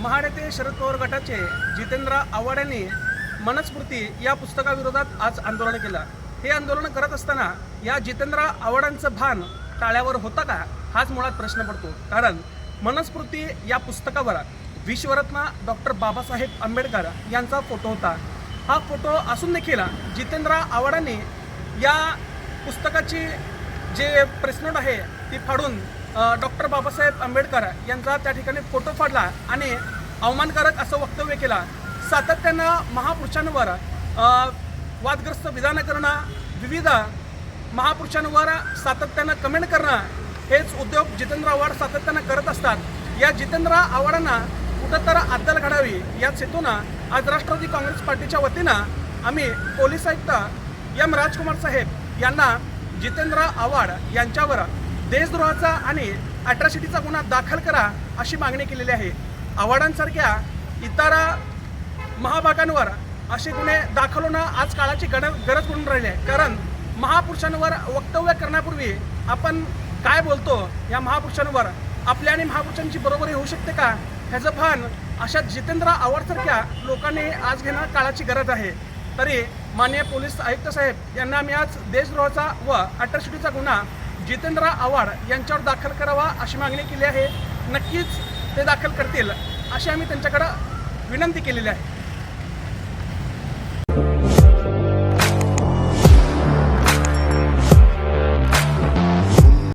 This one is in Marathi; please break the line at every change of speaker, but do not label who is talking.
महाडेते शरद पवार गटाचे जितेंद्र आव्हाड यांनी मनस्फूर्ती या पुस्तकाविरोधात आज आंदोलन केलं. हे आंदोलन करत असताना या जितेंद्र आव्हाडांचं भान टाळ्यावर होतं का? हाच मुळात प्रश्न पडतो. कारण मनस्फूर्ती या पुस्तकावर विश्वरत्न डॉक्टर बाबासाहेब आंबेडकर यांचा फोटो होता. हा फोटो असून देखील जितेंद्र आव्हाडांनी या पुस्तकाची जे प्रेसनोट आहे ती फाडून डॉक्टर बाबासाहेब आंबेडकर यांचा त्या ठिकाणी फोटो फाडला आणि अवमानकारक असं वक्तव्य केला. सातत्यानं महापुरुषांवर वादग्रस्त विधानं करणं विविध महापुरुषांवर सातत्यानं कमेंट करणं हेच उद्योग जितेंद्र आव्हाड सातत्यानं करत असतात. या जितेंद्र आव्हाडांना कुठंतर अद्दल घडावी याच हेतूनं आज राष्ट्रवादी काँग्रेस पार्टीच्या वतीनं आम्ही पोलीस आयुक्त एम राजकुमार साहेब यांना जितेंद्र आव्हाड यांच्यावर देशद्रोहाचा आणि अट्रॅसिटीचा गुन्हा दाखल करा अशी मागणी केलेली आहे. आव्हाडांसारख्या इतर महाभागांवर असे गुन्हे दाखल होणं आज काळाची गण गरज बनून राहिली आहे. कारण महापुरुषांवर वक्तव्य करण्यापूर्वी आपण काय बोलतो या महापुरुषांवर? आपल्या आणि महापुरुषांची बरोबरी होऊ शकते का? ह्याचं भान अशा जितेंद्र आव्हाडसारख्या लोकांनी आज घेणं काळाची गरज आहे. तरी माननीय पोलीस आयुक्त साहेब यांना आम्ही आज देशद्रोहाचा व अट्रॅसिटीचा गुन्हा जितेंद्र आव्हाड यांच्यावर दाखल करावा अशी मागणी केली आहे. नक्कीच ते दाखल करतील अशी आम्ही त्यांच्याकडं विनंती केलेली आहे.